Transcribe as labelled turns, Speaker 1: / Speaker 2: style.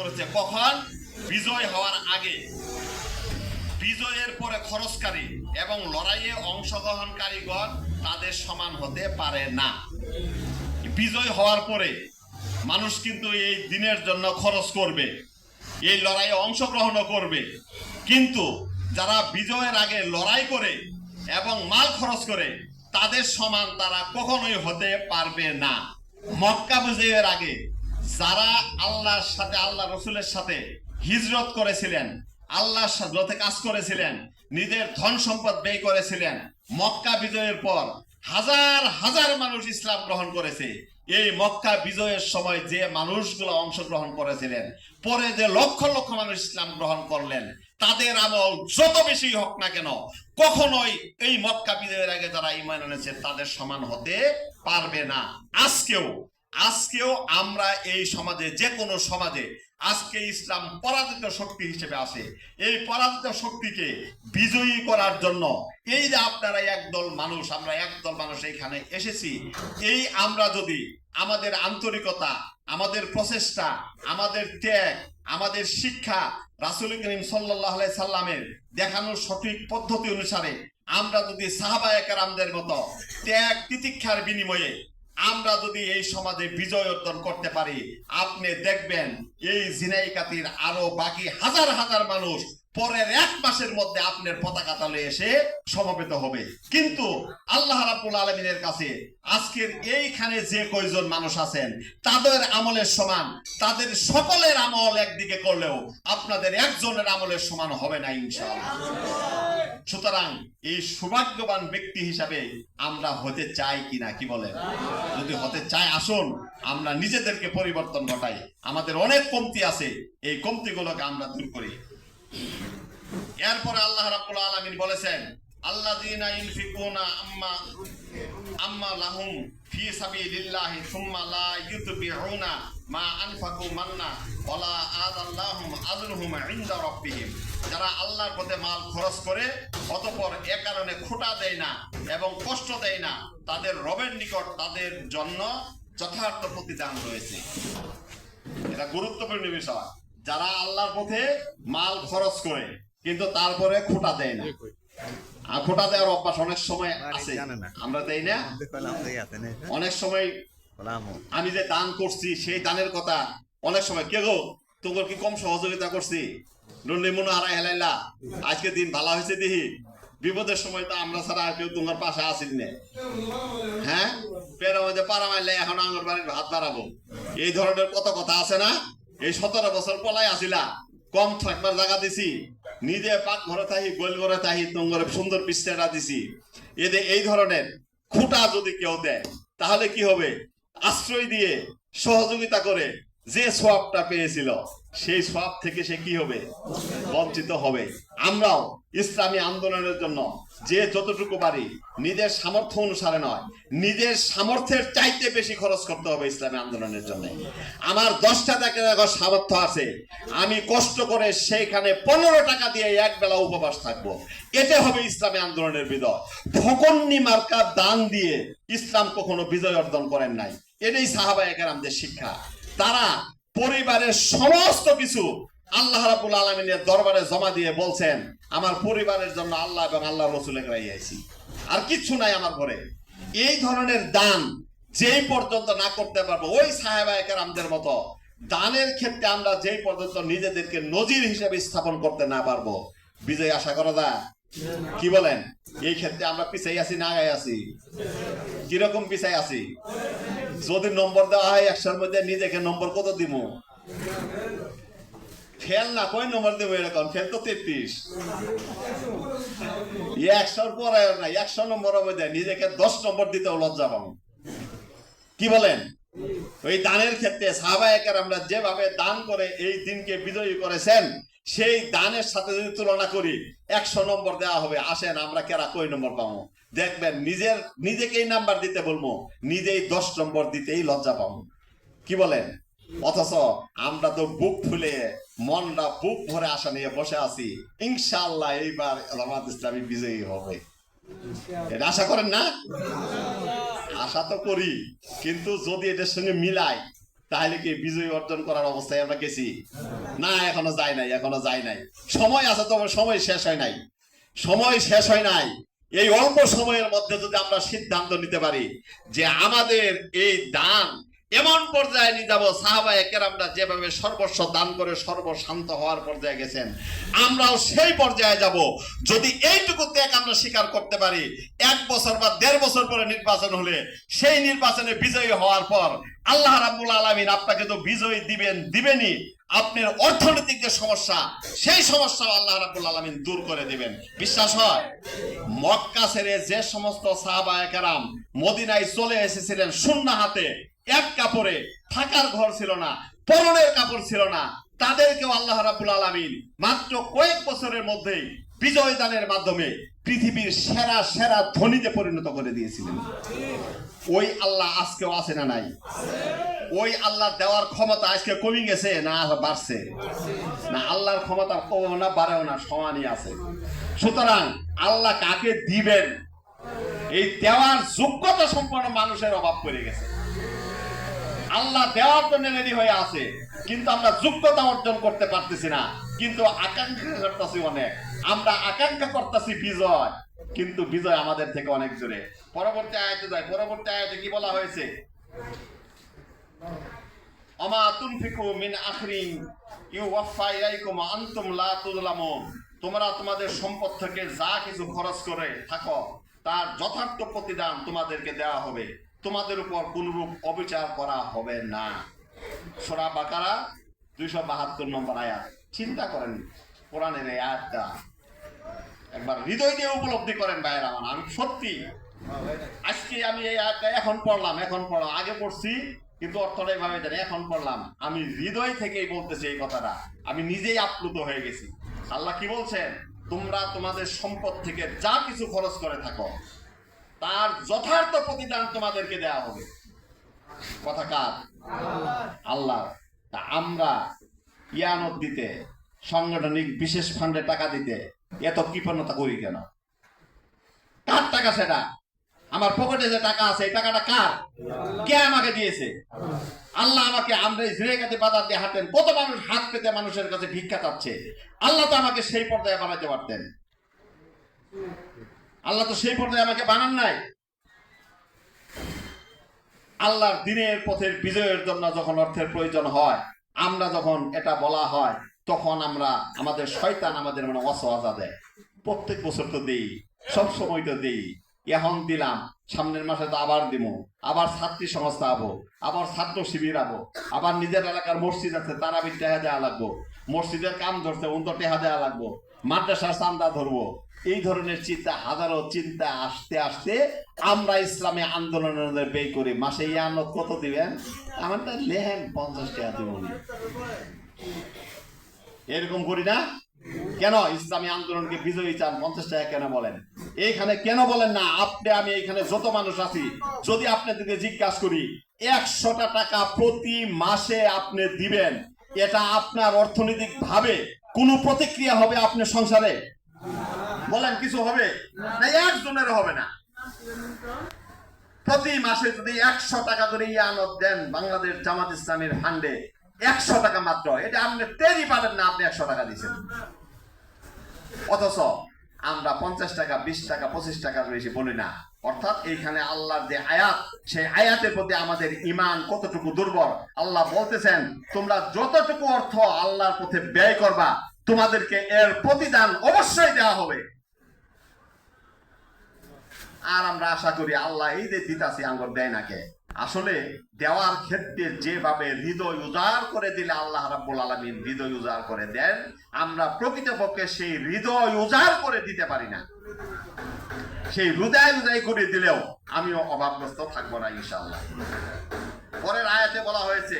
Speaker 1: করেছে। কখন? বিজয় হওয়ার আগে। বিজয়ের পরে খরচকারী এবং লড়াইয়ে অংশগ্রহণকারীগণ তাদের সমান হতে পারে না। বিজয় হওয়ার পরে মানুষ কিন্তু এই দিনের জন্য খরচ করবে, এই লড়াইয়ে অংশগ্রহণও করবে। কিন্তু যারা বিজয়ের আগে লড়াই করে এবং মাল খরচ করে, তাদের সমান তারা কখনোই হতে পারবে না। মক্কা বিজয়ের আগে যারা আল্লাহর সাথে, আল্লাহ রসুলের সাথে হিজরত করেছিলেন, আল্লাহর সাথে কাজ করেছিলেন, নিজের ধন সম্পদ ব্যয় করেছিলেন, মক্কা বিজয়ের পর হাজার হাজার মানুষ ইসলাম গ্রহণ করেছে। এই মক্কা বিজয়ের সময় যে মানুষগুলো অংশগ্রহণ করেছিলেন, পরে যে লক্ষ লক্ষ মানুষ ইসলাম গ্রহণ করলেন, তাদের আমল যত বেশি হোক না কেন, কখনোই এই মক্কা বিজয়ের আগে যারা ইমান এনেছে, তাদের সমান হতে পারবে না। আজকেও আজকেও আমরা এই সমাজে যে কোনো সমাজে, আজকে ইসলাম পরাজিত শক্তি হিসেবে আছে। এই পরাজিত শক্তিকে বিজয়ী করার জন্য এই যে আপনারা একদল মানুষ, আমরা একদল মানুষ এখানে এসেছি, এই আমরা যদি আমাদের আন্তরিকতা, আমাদের প্রচেষ্টা, আমাদের ত্যাগ, আমাদের শিক্ষা রাসুল করিম সাল্লাহ সাল্লামের দেখানোর সঠিক পদ্ধতি অনুসারে আমরা যদি সাহাবায়কার মতো ত্যাগ তিতিক্ষার বিনিময়ে আমরা যদি এই সমাজে বিজয় অর্জন করতে পারি, আপনি দেখবেন এই জিনাইকাতির আরও বাকি হাজার হাজার মানুষ পরের এক মাসের মধ্যে আপনার পতাকা তলে এসে সমবেত হবে। কিন্তু আল্লাহ রাব্বুল আলমিনের কাছে আজকের এইখানে যে কয়জন মানুষ আছেন, তাদের আমলের সমান, তাদের সকলের আমল একদিকে করলেও আপনাদের একজনের আমলের সমান হবে না ইনশাআল্লাহ। সুতরাং এই সৌভাগ্যবান ব্যক্তি হিসাবে আমরা হতে চাই কিনা, কি বলেন? যদি হতে চাই, আসুন, আমরা নিজেদেরকে পরিবর্তন ঘটাই। আমাদের অনেক কমতি আছে, এই কমতিগুলোকে আমরা দূর করি। এরপরে আল্লাহ রাব্বুল আলামিন বলেছেন আম্মা মা আনফাকু মান্না যারা আল্লাহর পথে মাল খরচ করে, অতঃপর এ কারণে খোটা দেয় না এবং কষ্ট দেয় না, তাদের রবের নিকট তাদের জন্য যথার্থ প্রতিদান রয়েছে। এটা গুরুত্বপূর্ণ বিষয়। যারা আল্লাহর পথে মাল খরচ করে, কিন্তু তারপরে খোটা দেয় না। খোটা দেওয়ার অভ্যাস অনেক সময় আছে। আমরা দেই না। অনেক সময় আমি যে দান করছি সেই দানের কথা অনেক সময় কে গো তোমার কি কম সহযোগিতা করছি? নন্দি মনে হারাই হেলাইলা আজকে দিন ভালো হয়েছে দেখি বিপদের সময় তো আমরা ছাড়া আর কেউ তোমার পাশে আসিল না। হ্যাঁ? পেরের মধ্যে পাড়া মারলে এখন আঙুর বাড়ির ভাত বাড়াবো। এই ধরনের কত কথা আছে না? এই সতেরো বছর পলাই আসিলা কম থাকবার জায়গা দিছি। নিজে পাক ঘরে থাকি গোল ঘরে থাকি তোমার সুন্দর পিস্তাটা দিছি। এদের এই ধরনের খুঁটা যদি কেউ দেয়, তাহলে কি হবে? আশ্রয় দিয়ে সহযোগিতা করে যে সোয়াবটা পেয়েছিল, সেই সোয়াব থেকে সে কি হবে? বঞ্চিত হবে। আমরাও ইসলামী আন্দোলনের জন্য যে যতটুকু পারি নিজের সামর্থ্য অনুসারে নয়, নিজের সামর্থ্যের চাইতে বেশি খরচ করতে হবে ইসলামী আন্দোলনের জন্য। আমার দশটা টাকা দেখো সামর্থ্য আছে। আমি কষ্ট করে সেইখানে পনেরো টাকা দিয়ে এক বেলা উপবাস থাকব। এটা হবে ইসলামী আন্দোলনের বিজয়। ফকন্নি মার্কা দান দিয়ে ইসলাম কখনো বিজয় অর্জন করেন নাই। এটাই সাহাবা একরামদের শিক্ষা। তারা পরিবারের সমস্ত কিছু আল্লাহ রাবুল আলমিনের দরবারে জমা দিয়ে বলছেন, আমার পরিবারের জন্য আল্লাহ এবং আল্লাহ রসুলের আইছি আর কিচ্ছু নাই আমার ঘরে। এই ধরনের দান যেই পর্যন্ত না করতে পারব, ওই সাহেবায়কেরামদের মতো দানের ক্ষেত্রে আমরা যেই পর্যন্ত নিজেদেরকে নজির হিসেবে স্থাপন করতে না পারব। বিজয় আশা করা দা কি বলেন? এই ক্ষেত্রে আমরা পিছাই আছি না আগাই আছি? কীরকম পিছাই আছি? যদি নম্বর দেওয়া হয় একশোর মধ্যে নিজেকে নম্বর কত দিব ফেল না, কয় নম্বর দেবো এরকম? ফেল তো তেত্রিশ। একশোর পরে না একশো নম্বরের মধ্যে নিজেকে দশ নম্বর দিতেও লজ্জা পাবো। কি বলেন? ওই দানের ক্ষেত্রে সাহাবায়কের আমরা যেভাবে দান করে, এই দিনকে বিজয়ী করেছেন, সেই দানের সাথে যদি তুলনা করি, একশো নম্বর দেওয়া হবে। আসেন, আমরা কেরা কই নম্বর পাবো? দেখবেন, নিজের, নিজেকেই নাম্বার দিতে বলব, নিজেই দশ নম্বর দিতেই লজ্জা পাবো। কি বলেন? অথচ আমরা তো বুক ফুলে, মনটা বুক ভরে আশা নিয়ে বসে আছি। ইনশাল্লাহ এইবার জামাত ইসলামী বিজয়ী হবে। এটা আশা করেন না? আশা তো করি, কিন্তু যদি এটার সঙ্গে মিলাই, তাহলে কি বিজয় অর্জন করার অবস্থায় আমরা গেছি? না, এখনও যাই নাই, এখনও যাই নাই। সময় আছে তো, সময় শেষ হয় নাই। সময় শেষ হয় নাই। এই অল্প সময়ের মধ্যে যদি আমরা সিদ্ধান্ত নিতে পারি যে আমাদের এই দান এমন পর্যায়ে নিয়ে যাব সাহাবা একেরামরা যেভাবে সর্বস্ব দান করে সর্বশান্ত হওয়ার পর্যায়ে গেছেন। আমরাও সেই পর্যায়ে যাব। যদি এইটুকু ত্যাগ আমরা স্বীকার করতে পারি, এক বছর বা দেড় বছর পরে নির্বাচন হলে, সেই নির্বাচনে বিজয়ী হওয়ার পর আল্লাহ রাব্বুল আলামিন আপনাকে তো বিজয়ী দিবেন, দিবেনই। আপনার অর্থনৈতিক যে সমস্যা, সেই সমস্যাও আল্লাহ রাবুল আলামিন দূর করে দিবেন। বিশ্বাস হয়? মক্কা ছেড়ে যে সমস্ত সাহাবা একেরাম মদিনায় চলে এসেছিলেন শূন্য হাতে এক কাপড়ে থাকার ঘর ছিল না, পরনের কাপড় ছিল না। তাদেরকেও আল্লাহ রাব্বুল আলামিন মাত্র কয়েক বছরের মধ্যেই বিজয় দানের মাধ্যমে পৃথিবীর সেরা সেরা ধনীতে পরিণত করে দিয়েছিলেন। ওই আল্লাহ আজকেও আছে না নাই? ওই আল্লাহ দেওয়ার ক্ষমতা আজকে কমে গেছে না বাড়ছে? না, আল্লাহর ক্ষমতা কমেও না, বাড়েও না, সমানই আছে। সুতরাং আল্লাহ কাকে দিবেন? এই দেওয়ার যোগ্যতা সম্পন্ন মানুষের অভাব পড়ে গেছে। আল্লাহ দেওয়ার জন্য রেডি হয়ে আছে। কিন্তু আমরা যোগ্যতা অর্জন করতে পারতেছি না। কিন্তু আকাঙ্ক্ষা করতেছি অনেক। আমরা আকাঙ্ক্ষা করতেছি বিজয়। কিন্তু বিজয় আমাদের থেকে অনেক জোরে পরবর্তী আয়াতে যায়। পরবর্তী আয়াতে কি বলা হয়েছে? অমা তুনফিকু মিন আখরিন ইউওয়াফা ইলাইকুম ওয়া আনতুম লা তোমরা তোমাদের সম্পদ থেকে যা কিছু খরচ করে থাকো, তার যথার্থ প্রতিদান তোমাদেরকে দেওয়া হবে। তোমাদের উপর কোনরূপ অবিচার করা হবে না। সূরা বাকারা 272 নম্বর আয়াত। চিন্তা করেন, কোরআনের এই আয়াতটা একবার হৃদয় দিয়ে উপলব্ধি করেন ভাইয়ের আমার। আমি সত্যি, আজকে আমি এই আয়াতটা এখন পড়লাম এখন পড়লাম আগে পড়ছি, কিন্তু অর্থটা এভাবে জানি এখন পড়লাম। আমি হৃদয় থেকেই বলতেছি এই কথাটা। আমি নিজেই আপ্লুত হয়ে গেছি। আল্লাহ কি বলছেন? তোমরা তোমাদের সম্পদ থেকে যা কিছু খরচ করে থাকো তার যথার্থ প্রতিদান তোমাদেরকে দেয়া হবে। কথা কার? আল্লাহ তা আমরা ইয়ানত দিতে, সাংগঠনিক বিশেষ ফান্ডে টাকা দিতে এত কৃপণতা করি কেন? কার টাকা সেটা? আমার পকেটে যে টাকা আছে, এই টাকাটা কার? কে আমাকে দিয়েছে? আল্লাহ আমাকে আমরা জিরেগাতে বাজার দিয়ে হাঁটেন কত মানুষ হাত পেতে মানুষের কাছে ভিক্ষা চাচ্ছে। আল্লাহ তো আমাকে সেই পর্যায়ে বানাতে পারতেন। আল্লাহ তো সেই পর্যায়ে আমাকে বানান নাই। আল্লাহর দিনের পথের বিজয়ের জন্য যখন অর্থের প্রয়োজন হয়, আমরা যখন এটা বলা হয়, তখন আমরা আমাদের শয়তান আমাদের মানে অসহাজা দেয়। প্রত্যেক বছর তো দেই, সব সময় তো দিই। এখন দিলাম, সামনের মাসে তো আবার দিব আবার ছাত্রী সংস্থা আবো, আবার ছাত্র শিবির আবো, আবার নিজের এলাকার মসজিদ আছে তারা বি টেহা দেওয়া লাগবো, মসজিদের কাম ধরছে উন্ত টেহা দেওয়া লাগবো। মাদ্রাসার চান্দা ধরবো। এই ধরনের চিন্তা, হাজারো চিন্তা আসতে আসতে আমরা ইসলামী আন্দোলনের ব্যয় করি। মাসে ইয়ানত কত দিবেন? আমারটা লেহেন পঞ্চাশ টাকা দিব এরকম করি না? কেন ইসলামী আন্দোলনকে বিজয়ী চান? পঞ্চাশ টাকা কেন বলেন? এইখানে কেন বলেন না? আপনি, আমি এইখানে যত মানুষ আছি, যদি আপনাদেরকে জিজ্ঞাসা করি, একশোটা টাকা প্রতি মাসে আপনি দিবেন। এটা আপনার অর্থনৈতিক ভাবে কোনো প্রতিক্রিয়া হবে আপনার সংসারে? বলেন, কিছু হবে? না, একজনের হবে না। প্রতি মাসে যদি একশো টাকা করে ইয়ানত দেন বাংলাদেশ জামাত ইসলামের ফান্ডে একশো টাকা মাত্র। এটা আপনি টেরই পাবেন না, আপনি একশো টাকা দিয়েছেন। অথচ আমরা পঞ্চাশ টাকা, বিশ টাকা, পঁচিশ টাকার বেশি বলি না। অর্থাৎ এইখানে আল্লাহর যে আয়াত, সেই আয়াতের প্রতি আমাদের ইমান কতটুকু দুর্বল? আল্লাহ বলতেছেন, তোমরা যতটুকু অর্থ আল্লাহর পথে ব্যয় করবা তোমাদেরকে এর প্রতিদান অবশ্যই দেওয়া হবে। আর আমরা আশা করি আল্লাহ এই যে দিতাছি আঙ্গর দেয় নাকে আসলে দেওয়ার ক্ষেত্রে যেভাবে হৃদয় উজাড় করে দিলে আল্লাহ রাব্বুল আলামিন হৃদয় উজাড় করে দেন, আমরা প্রকৃতপক্ষে সেই হৃদয় উজাড় করে দিতে পারি না। সেই হৃদয় উজাড় করে দিলেও আমিও অভাবগ্রস্ত থাকব না ইনশাআল্লাহ। পরের আয়াতে বলা হয়েছে